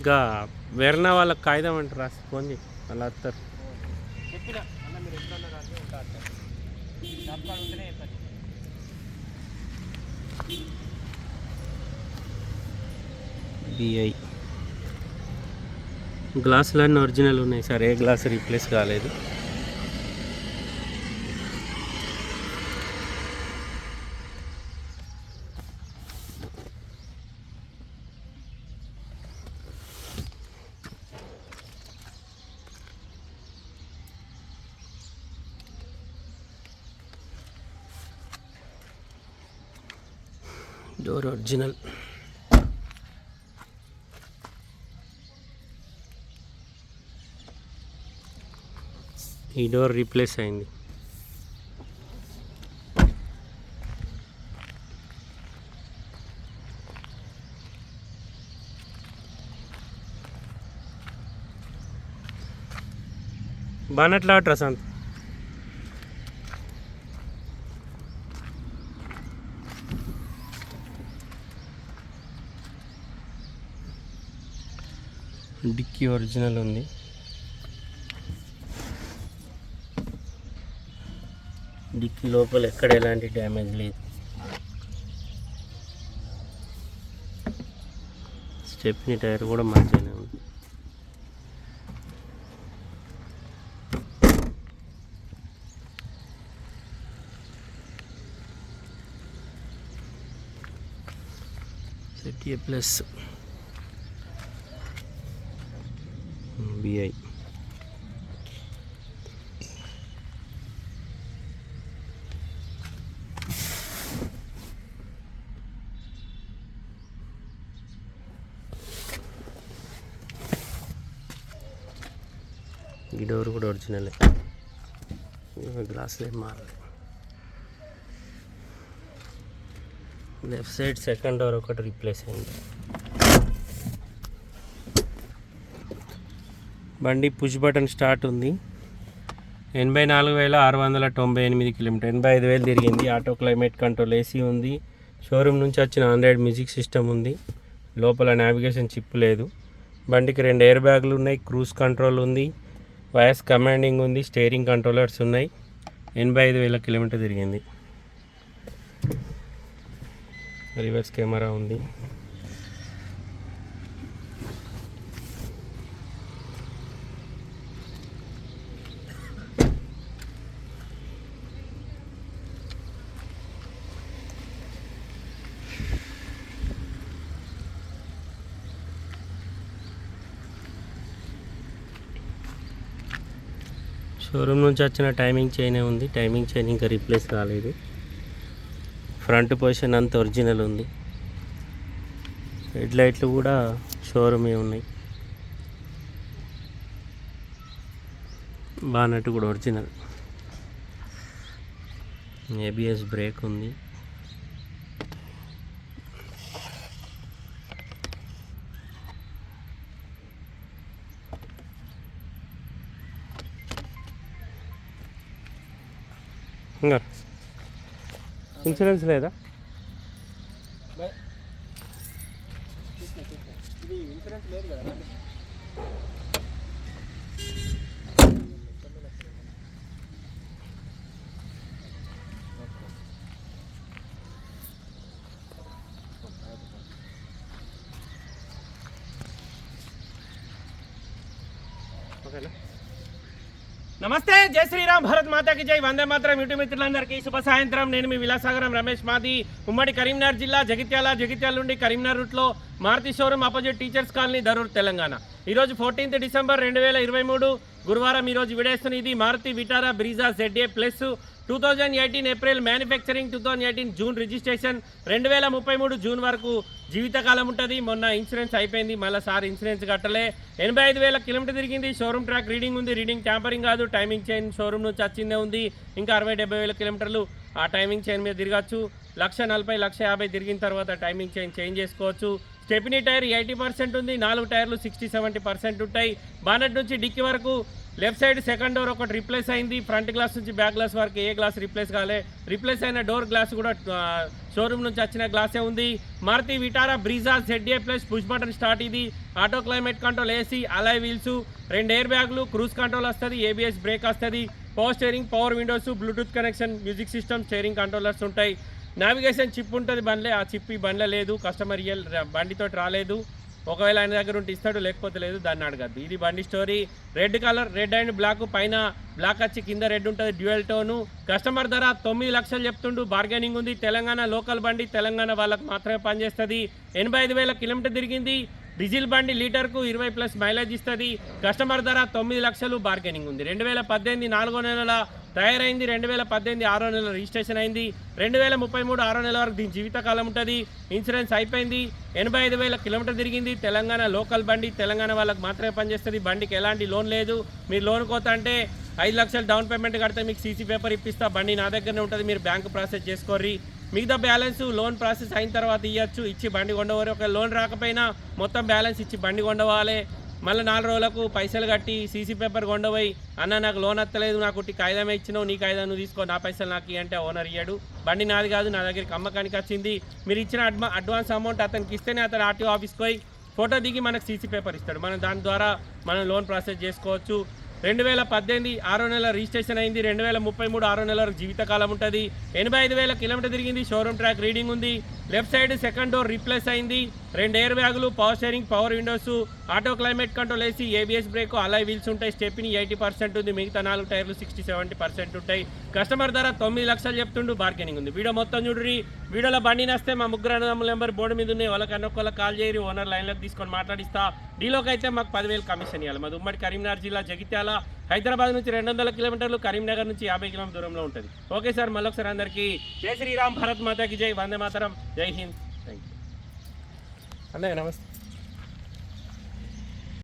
ఇంకా వేరే వాళ్ళకి కాగితం అంటారు రాసి ఫోన్ చేయి అలా వస్తారు. బిఐ గ్లాసులన్నీ ఒరిజినల్ ఉన్నాయి సార్ ఏ గ్లాస్ రీప్లేస్ కాలేదు. Door original. ఈ డోర్ రీప్లేస్ అయింది. బానట్లా ప్రశాంత్ డిక్కీ ఒరిజినల్ ఉంది. డిక్కీ లోపల ఎక్కడ ఎలాంటి డ్యామేజ్ లేదు. స్టెప్ని టైర్ కూడా మంచిగానే ఉంది. Set plus. బిఐ ఈ డోర్ కూడా ఒరిజినలే గ్లాసులు ఏం మారలేదు లెఫ్ట్ సైడ్ సెకండ్ డోర్ ఒకటి రీప్లేస్ అయింది బండి పుష్ బటన్ స్టార్ట్ ఉంది. ఎనభై నాలుగు వేల ఆరు వందల తొంభై ఎనిమిది కిలోమీటర్. ఎనభై ఐదు వేలు తిరిగింది. ఆటో క్లైమేట్ కంట్రోల్ ఏసీ ఉంది. షోరూమ్ నుంచి వచ్చిన ఆండ్రాయిడ్ మ్యూజిక్ సిస్టమ్ ఉంది. లోపల నావిగేషన్ చిప్ లేదు. బండికి రెండు ఎయిర్ బ్యాగులు ఉన్నాయి. క్రూజ్ కంట్రోల్ ఉంది. వాయిస్ కమాండింగ్ ఉంది. స్టేరింగ్ కంట్రోలర్స్ ఉన్నాయి. ఎనభై ఐదు వేల కిలోమీటర్ తిరిగింది. రివర్స్ కెమెరా ఉంది. షోరూమ్ నుంచి వచ్చిన టైమింగ్ చైనే ఉంది? టైమింగ్ చైన్ ఇంకా రీప్లేస్ కాలేదు. ఫ్రంట్ పొజిషన్ అంత ఒరిజినల్ ఉంది. హెడ్ లైట్లు కూడా షోరూమే ఉన్నాయి. బానట్టు కూడా ఒరిజినల్. ఏబిఎస్ బ్రేక్ ఉంది. ఇంకా ఇన్సూరెన్స్ లేదా ఇది ఇన్సూరెన్స్ లేదు కదా బండి. ఓకేనా నమస్తే జై శ్రీరామ్ భారత్ మాతాకి జై. వందే మాత్రం యూట్యూబ్ మిత్రులందరికీ శుభ సాయంత్రం. నేను మీ విలాసాగరం రమేష్ మాది. ఉమ్మడి కరీంనగర్ జిల్లా జగిత్యాల జగిత్యాల నుండి కరీంనగర్ రూట్లో Maruti showroom opposite teachers colony Darur Telangana. ఈరోజు ఫోర్టీన్త్ డిసెంబర్ రెండు వేల ఇరవై మూడు. గురువారం ఈరోజు విడేస్తున్న ఇది Maruti Vitara Brezza ZA plus two thousand eighteen April manufacturing two thousand eighteen June registration రెండు వేల ముప్పై మూడు జూన్ వరకు జీవితకాలం ఉంటుంది. మొన్న ఇన్సూరెన్స్ అయిపోయింది. మళ్ళీ సార్ ఇన్సూరెన్స్ కట్టలే. ఎనభై ఐదు వేల కిలోమీటర్ తిరిగింది. షోరూమ్ ట్రాక్ రీడింగ్ ఉంది. రీడింగ్ ట్యాంపరింగ్ కాదు. టైమింగ్ చైన్ షోరూమ్ నుంచి వచ్చిందే ఉంది. ఇంకా అరవై డెబ్బై వేల కిలోమీటర్లు ఆ టైమింగ్ చైన్ మీద తిరగచ్చు. లక్ష నలభై లక్ష యాభై తిరిగిన తర్వాత టైమింగ్ చైన్ చేంజ్ చేసుకోవచ్చు. స్టెపినీ టైర్ ఎయిటీ పర్సెంట్ ఉంది. నాలుగు టైర్లు సిక్స్టీ సెవెంటీ పర్సెంట్ ఉంటాయి. బానెట్ నుంచి డిక్కి వరకు లెఫ్ట్ సైడ్ సెకండ్ డోర్ ఒకటి రిప్లేస్ అయింది. ఫ్రంట్ గ్లాస్ నుంచి బ్యాక్ గ్లాస్ వరకు ఏ గ్లాస్ రిప్లేస్ కాలే. రిప్లేస్ అయిన డోర్ గ్లాస్ కూడా షోరూమ్ నుంచి వచ్చిన గ్లాసే ఉంది. Maruti Vitara Brezza ZA plus push button start ఇది. Auto climate control AC alloy wheels రెండు ఎయిర్ బ్యాగులు క్రూజ్ కంట్రోల్ వస్తుంది ఏబిఎస్ బ్రేక్ వస్తుంది. Power steering power windows bluetooth connection music system steering controllers ఉంటాయి. నావిగేషన్ చిప్ ఉంటుంది బండ్లే ఆ chip ఈ బండ్లే లేదు. కస్టమర్ ఇయల్ బండితో రాలేదు. ఒకవేళ ఆయన దగ్గర ఉంటే ఇస్తాడు లేకపోతే లేదు దాన్ని అడగద్దు. ఇది బండి story. Red colour red and black పైన బ్లాక్ వచ్చి కింద రెడ్ ఉంటుంది డ్యూయల్ టోను. కస్టమర్ ధర తొమ్మిది లక్షలు చెప్తుండు బార్గెనింగ్ ఉంది. తెలంగాణ లోకల్ బండి తెలంగాణ వాళ్ళకి మాత్రమే పనిచేస్తుంది. ఎనభై ఐదు వేల కిలోమీటర్ తిరిగింది. డీజిల్ బండి లీటర్కు ఇరవై ప్లస్ మైలేజ్ ఇస్తుంది. కస్టమర్ ధర తొమ్మిది లక్షలు బార్గెనింగ్ ఉంది. రెండు వేల పద్దెనిమిది నాలుగో నెలల తయారైంది రెండు వేల పద్దెనిమిది ఆరో నెల రిజిస్ట్రేషన్ అయింది. రెండు వేల ముప్పై మూడు ఆరో నెల వరకు దీని జీవితకాలం ఉంటుంది. ఇన్సూరెన్స్ అయిపోయింది. ఎనభై ఐదు వేల కిలోమీటర్ తిరిగింది. తెలంగాణ లోకల్ బండి తెలంగాణ వాళ్ళకి మాత్రమే పనిచేస్తుంది. బండికి ఎలాంటి లోన్ లేదు. మీరు లోన్ కోత అంటే ఐదు లక్షలు డౌన్ పేమెంట్ కడితే మీకు సీసీ పేపర్ ఇప్పిస్తా. బండి నా దగ్గరనే ఉంటుంది. మీరు బ్యాంకు ప్రాసెస్ చేసుకోర్రి. మిగతా బ్యాలెన్స్ లోన్ ప్రాసెస్ అయిన తర్వాత ఇవ్వచ్చు ఇచ్చి బండి కొండవాలి ఒక లోన్ రాకపోయినా మొత్తం బ్యాలెన్స్ ఇచ్చి బండి కొండవాలి మళ్ళీ నాలుగు రోజులకు పైసలు కట్టి సీసీ పేపర్ కొండపోయి అన్న నాకు లోన్ అత్తలేదు నాకు కాగితం ఇచ్చినావు నీ కాగితం నువ్వు తీసుకో నా పైసలు నాకు అంటే ఓనర్ ఇయ్యాడు. బండి నాది కాదు నా దగ్గరికి అమ్మకానికి వచ్చింది. మీరు ఇచ్చిన అడ్వా అడ్వాన్స్ అమౌంట్ అతనికి ఇస్తేనే అతను ఆర్టీఓ ఆఫీస్కి పోయి ఫోటో దిగి మనకు సీసీ పేపర్ ఇస్తాడు. మనం దాని ద్వారా మనం లోన్ ప్రాసెస్ చేసుకోవచ్చు. రెండు వేల పద్దెనిమిది ఆరో నెల రిజిస్ట్రేషన్ అయింది. రెండు వేల ముప్పై మూడు ఆరో నెల జీవితకాలం ఉంటుంది. ఎనభై ఐదు వేల కిలోమీటర్ తిరిగింది. షోరూమ్ ట్రాక్ రీడింగ్ ఉంది. Left side second door replace అయింది. రెండు ఎయిర్ బ్యాగులు power steering power windows auto climate control వేసి ఏబిఎస్ బ్రేక్ అలాయ్ వీల్స్ ఉంటాయి. స్టెప్ని ఎయిటీ పర్సెంట్ ఉంది. మిగతా నాలుగు టైర్లు సిక్స్టీ సెవెంటీ పర్సెంట్ ఉంటాయి. కస్టమర్ ధర తొమ్మిది లక్షలు చెప్తుండు. బార్గెనింగ్ ఉంది. వీడియో మొత్తం చూడ్రి వీడియోలో బండి నస్తే మా ముగ్గురు అన్నదమ్ముల నెంబర్ బోర్డు మీద ఉన్నాయి. వాళ్ళకి అన్నొక్కళ్ళకి కాల్ చేయరు. ఓనర్ లైన్లోకి తీసుకొని మాట్లాడిస్తా. డీలోకి అయితే మాకు పదివేలు కమిషన్ ఇవ్వాలి మాది ఉమ్మడి కరీంనగర్ జిల్లా జగిత్యాల. హైదరాబాద్ నుంచి రెండు వందల కిలోమీటర్లు కరీంనగర్ నుంచి యాభై కిలోమీటర్ దూరంలో ఉంటుంది. ఓకే సార్ మళ్ళొకసారి అందరికీ. జై శ్రీరామ్ భారత్ మాతాకి జై. వందే మాతరం. జై హింద్. ಅಣ್ಣಯ್ಯ ನಮಸ್ತೆ.